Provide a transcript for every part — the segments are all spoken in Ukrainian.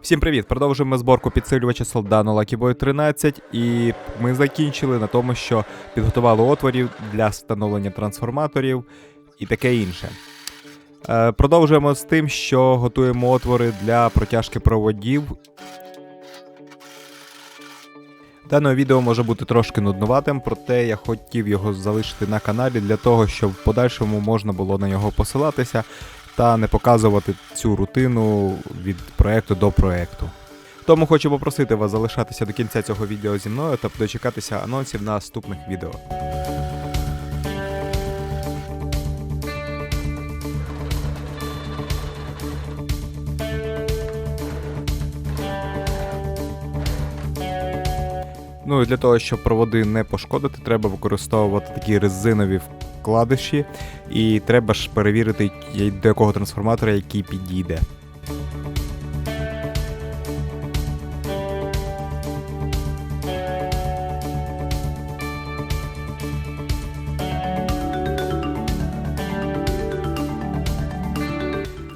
Всім привіт! Продовжуємо зборку підсилювача Solidano Lucky Boy 13 і ми закінчили на тому, що підготували отворів для встановлення трансформаторів і таке інше. Е, продовжуємо з тим, що готуємо отвори для протяжки проводів. Дане відео може бути трошки нуднуватим, проте я хотів його залишити на каналі для того, щоб в подальшому можна було на нього посилатися та не показувати цю рутину від проекту до проекту. Тому хочу попросити вас залишатися до кінця цього відео зі мною та дочекатися анонсів на наступних відео. Ну і для того, щоб проводи не пошкодити, треба використовувати такі резинові вкладиші, і треба ж перевірити, до якого трансформатора який підійде.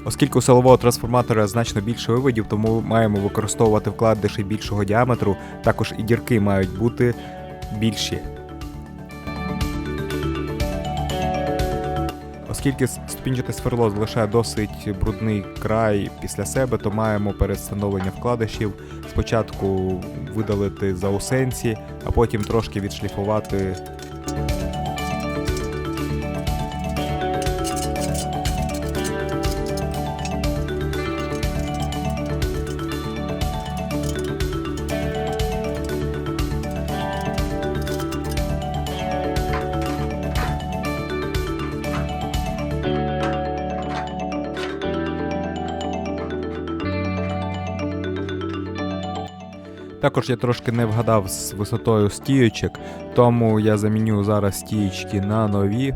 Оскільки у силового трансформатора значно більше виводів, тому маємо використовувати вкладиші більшого діаметру, також і дірки мають бути більші. Оскільки ступінчате сверло залишає досить брудний край після себе, то маємо перед встановленням вкладишів. Спочатку видалити заусенці, а потім трошки відшліфувати Також я трошки не вгадав з висотою стіючок, тому я заміню зараз стіючки на нові.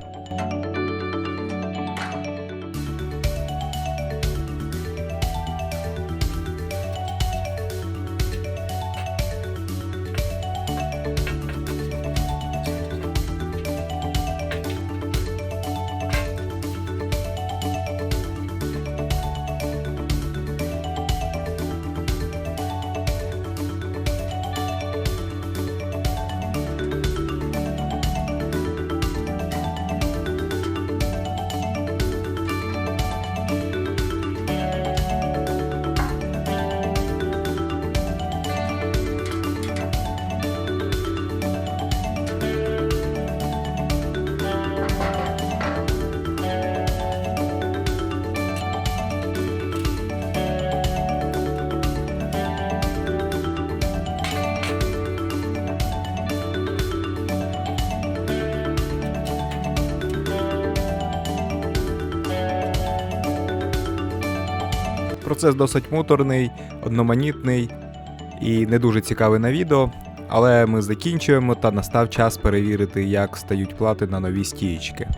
Процес досить муторний, одноманітний і не дуже цікавий на відео. Але ми закінчуємо та настав час перевірити, як стають плати на нові стієчки.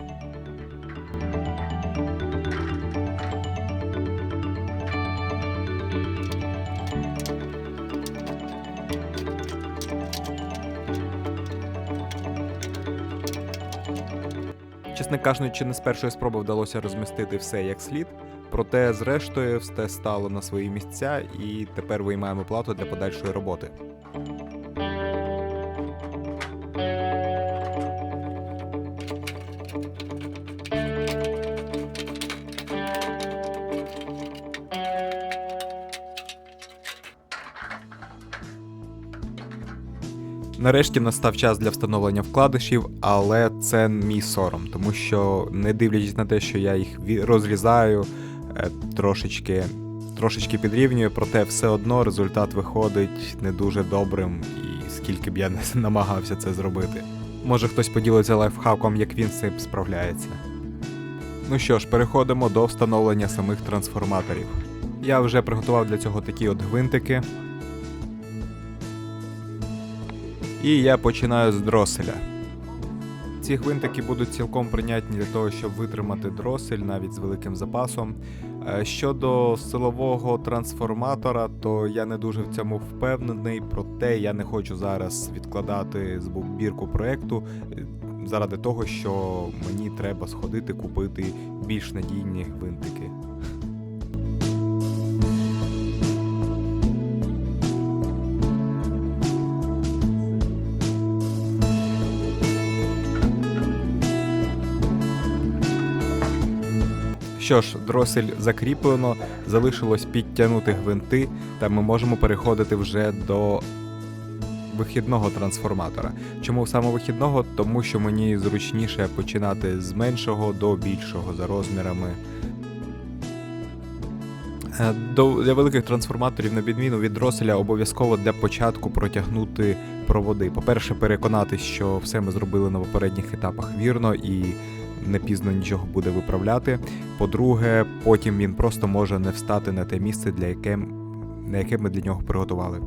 Чесно кажучи, не з першої спроби вдалося розмістити все як слід, проте зрештою все стало на свої місця і тепер виймаємо плату для подальшої роботи. Нарешті настав час для встановлення вкладишів, але це мій сором, тому що не дивлячись на те, що я їх розрізаю трошечки, трошечки підрівнюю, проте все одно результат виходить не дуже добрим, і скільки б я не намагався це зробити. Може хтось поділиться лайфхаком, як він з цим справляється. Ну що ж, переходимо до встановлення самих трансформаторів. Я вже приготував для цього такі от гвинтики. І я починаю з дроселя. Ці гвинтики будуть цілком прийнятні для того, щоб витримати дросель навіть з великим запасом. Е, Щодо силового трансформатора, то я не дуже в цьому впевнений, проте я не хочу зараз відкладати збірку проекту е, заради того, що мені треба сходити купити більш надійні гвинтики. Що ж, дросель закріплено, залишилось підтягнути гвинти, та ми можемо переходити вже до вихідного трансформатора. Чому саме вихідного? Тому що мені зручніше починати з меншого до більшого за розмірами. Е, До, для великих трансформаторів, на відміну від дроселя, обов'язково для початку протягнути проводи. По-перше, переконатись, що все ми зробили на попередніх етапах вірно і не пізно нічого буде виправляти. По-друге, потім він просто може не встати на те місце, для яке, на яке ми для нього приготували.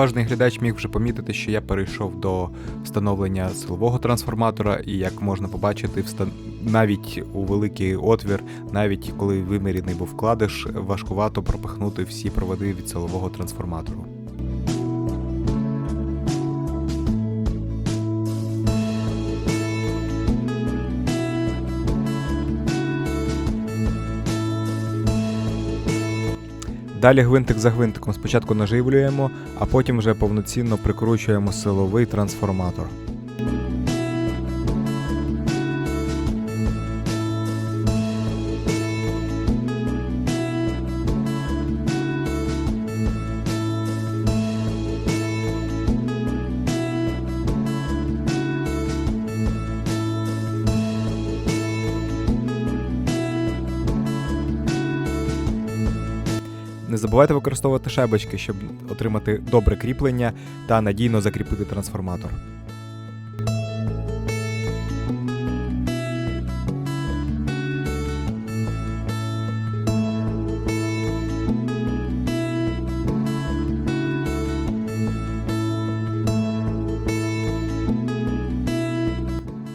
Уважний глядач міг вже помітити, що я перейшов до встановлення силового трансформатора, і як можна побачити, встан... навіть у великий отвір, навіть коли виміряний був вкладиш, важкувато пропихнути всі проводи від силового трансформатору. Далі гвинтик за гвинтиком спочатку наживлюємо, а потім вже повноцінно прикручуємо силовий трансформатор. Не забувайте використовувати шайбочки, щоб отримати добре кріплення та надійно закріпити трансформатор.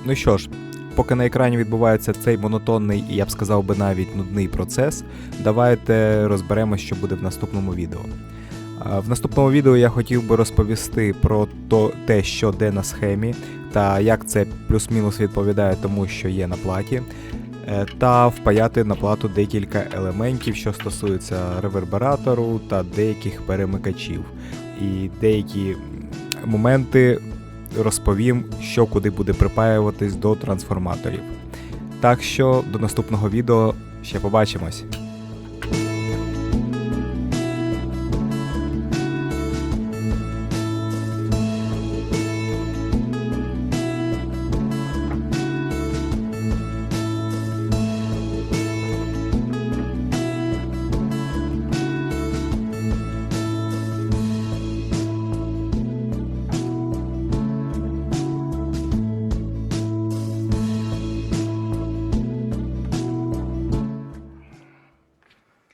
Ну що ж, поки на екрані відбувається цей монотонний і я б сказав би навіть нудний процес, давайте розберемо, що буде в наступному відео. В наступному відео я хотів би розповісти про то, те, що де на схемі, та як це плюс-мінус відповідає тому, що є на платі, е, та впаяти на плату декілька елементів, що стосуються ревербератору та деяких перемикачів. І деякі моменти розповім, що куди буде припаюватись до трансформаторів. Так що до наступного відео ще побачимось.